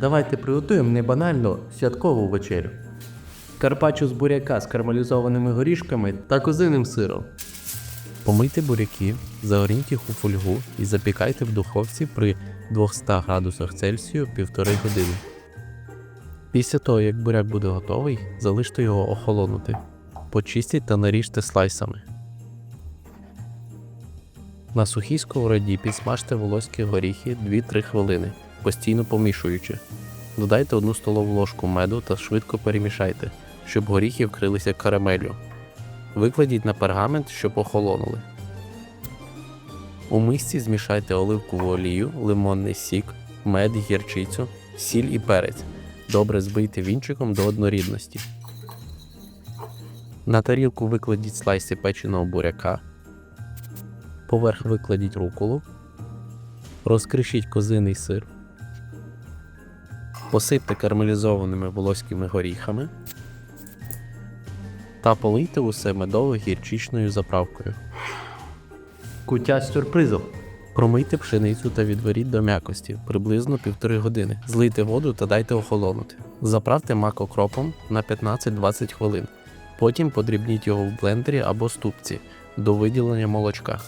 Давайте приготуємо не банально святкову вечерю. Карпаччо з буряка з карамелізованими горішками та козиним сиром. Помийте буряки, загорніть їх у фольгу і запікайте в духовці при 200 градусах Цельсію півтори години. Після того, як буряк буде готовий, залиште його охолонути. Почистіть та наріжте слайсами. На сухій сковороді підсмажте волоські горіхи 2-3 хвилини, постійно помішуючи. Додайте 1 столову ложку меду та швидко перемішайте, щоб горіхи вкрилися карамеллю. Викладіть на пергамент, щоб охолонули. У мисці змішайте оливкову олію, лимонний сік, мед, гірчицю, сіль і перець. Добре збийте вінчиком до однорідності. На тарілку викладіть слайси печеного буряка. Поверх викладіть руколу. Розкришіть козиний сир. Посипте карамелізованими волоськими горіхами та полийте усе медово-гірчичною заправкою. Куття сюрпризом. Промийте пшеницю та відваріть до м'якості приблизно півтори години. Злийте воду та дайте охолонути. Заправте мак окропом на 15-20 хвилин. Потім подрібніть його в блендері або ступці до виділення молочка.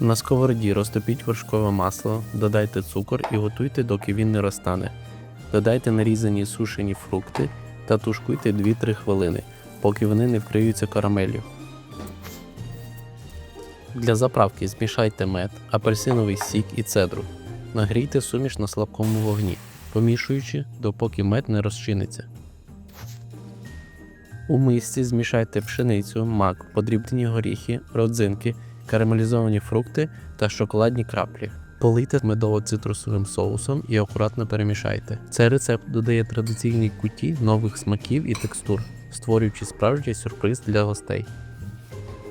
На сковороді розтопіть вершкове масло, додайте цукор і готуйте, доки він не розтане. Додайте нарізані сушені фрукти та тушкуйте 2-3 хвилини, поки вони не вкриються карамеллю. Для заправки змішайте мед, апельсиновий сік і цедру. Нагрійте суміш на слабкому вогні, помішуючи, допоки мед не розчиниться. У мисці змішайте пшеницю, мак, подрібнені горіхи, родзинки, карамелізовані фрукти та шоколадні краплі. Полийте медово-цитрусовим соусом і акуратно перемішайте. Цей рецепт додає традиційній куті нових смаків і текстур, створюючи справжній сюрприз для гостей.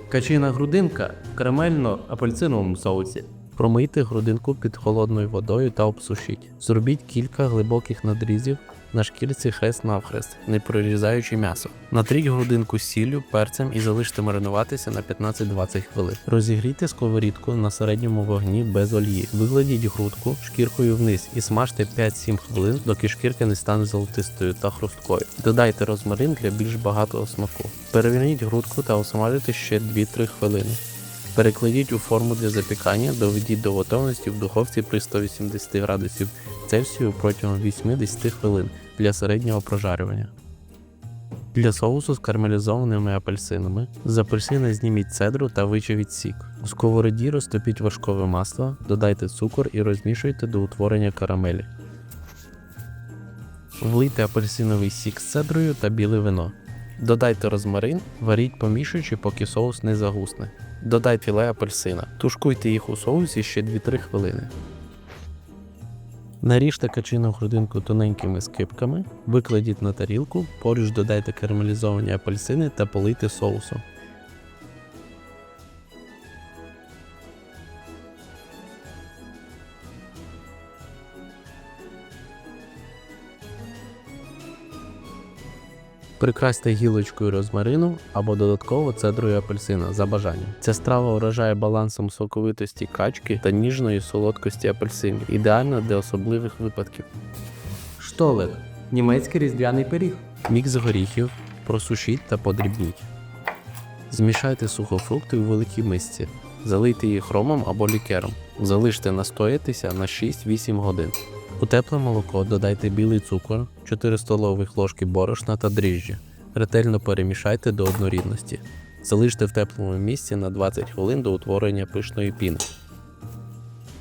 Качина грудинка в карамельно-апельциновому соусі. Промийте грудинку під холодною водою та обсушіть. Зробіть кілька глибоких надрізів на шкірці хрест навхрест, не прорізаючи м'ясо. Натріть грудинку сіллю, перцем і залиште маринуватися на 15-20 хвилин. Розігрійте сковорідку на середньому вогні без олії. Викладіть грудку шкіркою вниз і смажте 5-7 хвилин, доки шкірка не стане золотистою та хрусткою. Додайте розмарин для більш багатого смаку. Переверніть грудку та осмажте ще 2-3 хвилини. Перекладіть у форму для запікання, доведіть до готовності в духовці при 180 градусів Цельсію протягом 80 хвилин для середнього прожарювання. Для соусу з карамелізованими апельсинами з апельсина зніміть цедру та вичавіть сік. У сковороді розтопіть вершкове масло, додайте цукор і розмішуйте до утворення карамелі. Влийте апельсиновий сік з цедрою та біле вино. Додайте розмарин, варіть помішуючи, поки соус не загусне. Додайте філе апельсина. Тушкуйте їх у соусі ще 2-3 хвилини. Наріжте качину грудинку тоненькими скипками, викладіть на тарілку, поруч додайте карамелізовані апельсини та полийте соусом. Прикрасьте гілочкою розмарину або додатково цедрою апельсина за бажанням. Ця страва вражає балансом соковитості качки та ніжної солодкості апельсинів, ідеальна для особливих випадків. Штолек німецький різдвяний пиріг. Мікс горіхів, просушіть та подрібніть. Змішайте сухофрукти у великій мисці, залийте їх ромом або лікером. Залиште настоятися на 6-8 годин. У тепле молоко додайте білий цукор, 4 столових ложки борошна та дріжджі. Ретельно перемішайте до однорідності. Залиште в теплому місці на 20 хвилин до утворення пишної піни.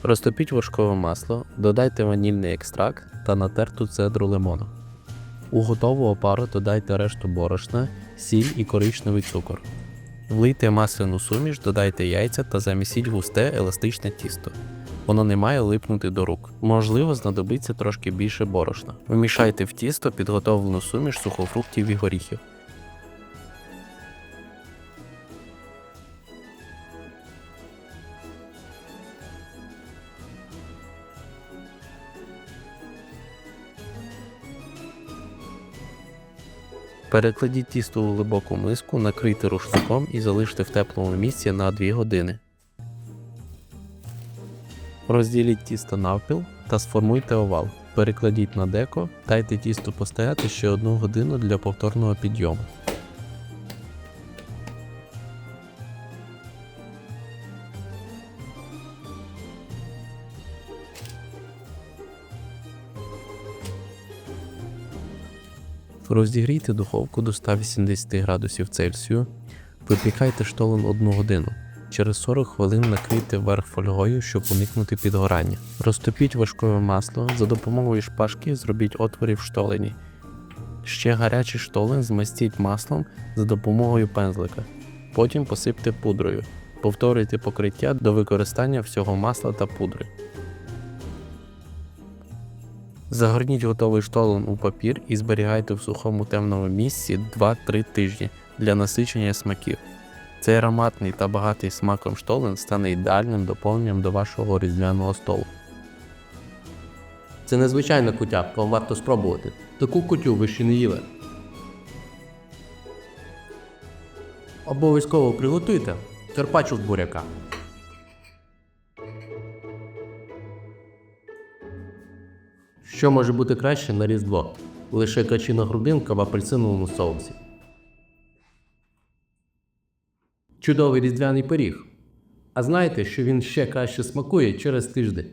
Розтопіть вершкове масло, додайте ванільний екстракт та натерту цедру лимону. У готову опару додайте решту борошна, сіль і коричневий цукор. Влийте масляну суміш, додайте яйця та замісіть густе еластичне тісто. Воно не має липнути до рук. Можливо, знадобиться трошки більше борошна. Вмішайте в тісто підготовлену суміш сухофруктів і горіхів. Перекладіть тісто у глибоку миску, накрийте рушником і залиште в теплому місці на 2 години. Розділіть тісто навпіл та сформуйте овал. Перекладіть на деко, дайте тісту постояти ще одну годину для повторного підйому. Розігрійте духовку до 180 градусів Цельсію. Випікайте штолен 1 годину. Через 40 хвилин накрийте верх фольгою, щоб уникнути підгорання. Розтопіть важкове масло, за допомогою шпажки зробіть отвори в штолені. Ще гарячий штолен змастіть маслом за допомогою пензлика. Потім посипте пудрою. Повторюйте покриття до використання всього масла та пудри. Загорніть готовий штолен у папір і зберігайте в сухому темному місці 2-3 тижні для насичення смаків. Цей ароматний та багатий смаком штолен стане ідеальним доповненням до вашого різдвяного столу. Це незвичайна кутя, вам варто спробувати. Таку кутю ви ще не їли. Обов'язково приготуйте карпаччо з буряка. Що може бути краще на Різдво? Лише качина грудинка в апельсиновому соусі. Чудовий різдвяний пиріг. А знаєте, що він ще краще смакує через тиждень.